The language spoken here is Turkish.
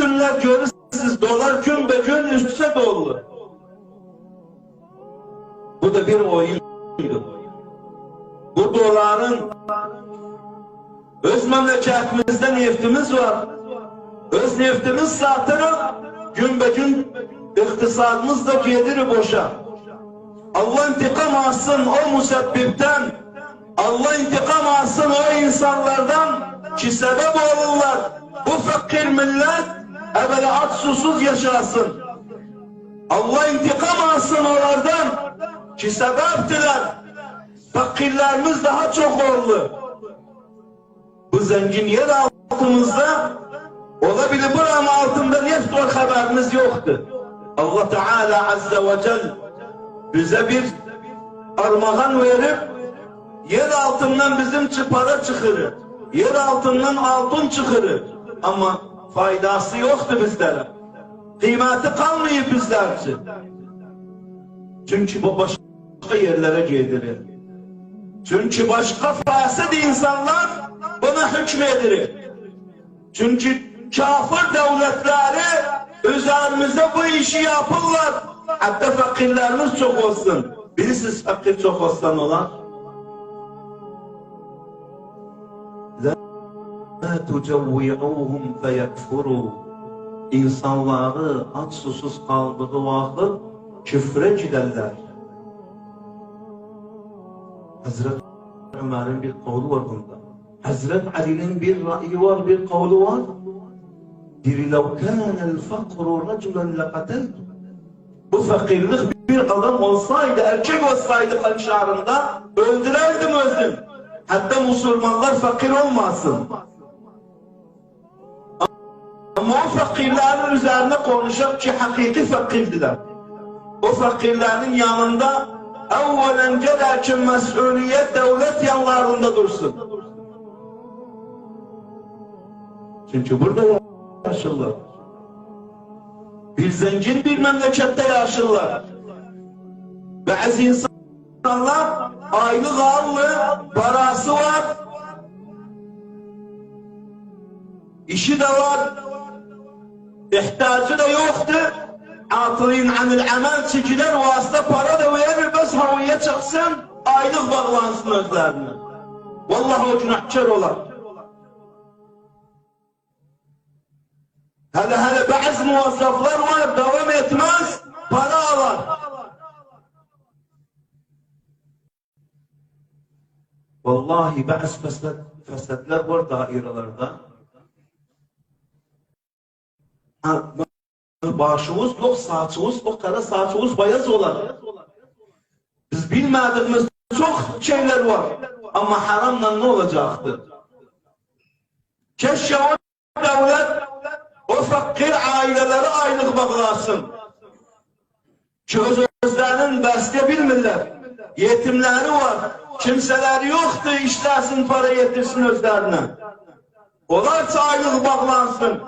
günler görürsünüz dolar gün be gün üstüne dolu. Bu da bir oyundu. Bu doların öz memleketimizde neftimiz var. Öz neftimiz satırı gün be gün iktisadımız da gelir boşa. Allah intikam alsın o musebbipten. Allah intikam alsın o insanlardan ki sebep olurlar. Bu fakir millet evvela aç susuz yaşasın. Allah intikam alsın onlardan ki sebeptiler. Fakirlerimiz daha çok oldu. Bu zengin yer altımızda olabilir buranın altında neft var haberimiz yoktu. Allah Teala Azze ve Celle bize bir armağan verip yer altından bizim para çıkırır. Yer altından altın çıkırır. Ama faydası yoktu bizlere. Kıymeti kalmıyor bizler için. Çünkü bu başka yerlere gelirir. Çünkü başka fasid insanlar buna hükmedilir. Çünkü kafir devletleri üzerimize bu işi yapırlar. Hatta fakirlerimiz çok olsun. Bilirsiniz fakir çok olsan olan. La tucevvi'uhum feyekfuru. İnsanları aç susuz kaldığı vakit küfre giderler. Hazreti Ömer'in bir kavlu var bunda. Hazreti Ali'nin bir ra'yi var, bir kavlu var. Diri lev kânel fakru raculen leqateltu. Bu fakirlik bir adam olsaydı, erkek olsaydı hanşarında öldürerdim özüm. Hatta Müslümanlar fakir olmasın. Ama o fakirlerin üzerine konuşup ki hakiki fakirdiler. O fakirlerin yanında evvelen gereken mesuliyet devlet yanlarında dursun. Çünkü burada yaşırlar. Bir zengin bir memlekette yaşırlar. Bazı insanlar aylık allı, parası var, işi de var, ihtiyacı da yoktu. Atılın anil amel çekiler vasıta para da verir bes havaya çıksın aylık bağlansın özlerine. Vallahi o günahkar olar. Hele hele bazı muvazzaflar var devam etmez para alar. Vallahi bazı fesletler var dairelerde. Başımız yok, saçımız o kara saçımız beyaz olan. Biz bilmediğimiz çok şeyler var. Ama haramla ne olacaktı? Keşke o devlet o fakir aileleri aylık bağlasın. Ki öz özlerinin besle bilmirler. Yetimleri var. Kimseleri yoktu işlesin para yetirsin özlerine. Onlar aylık bağlansın.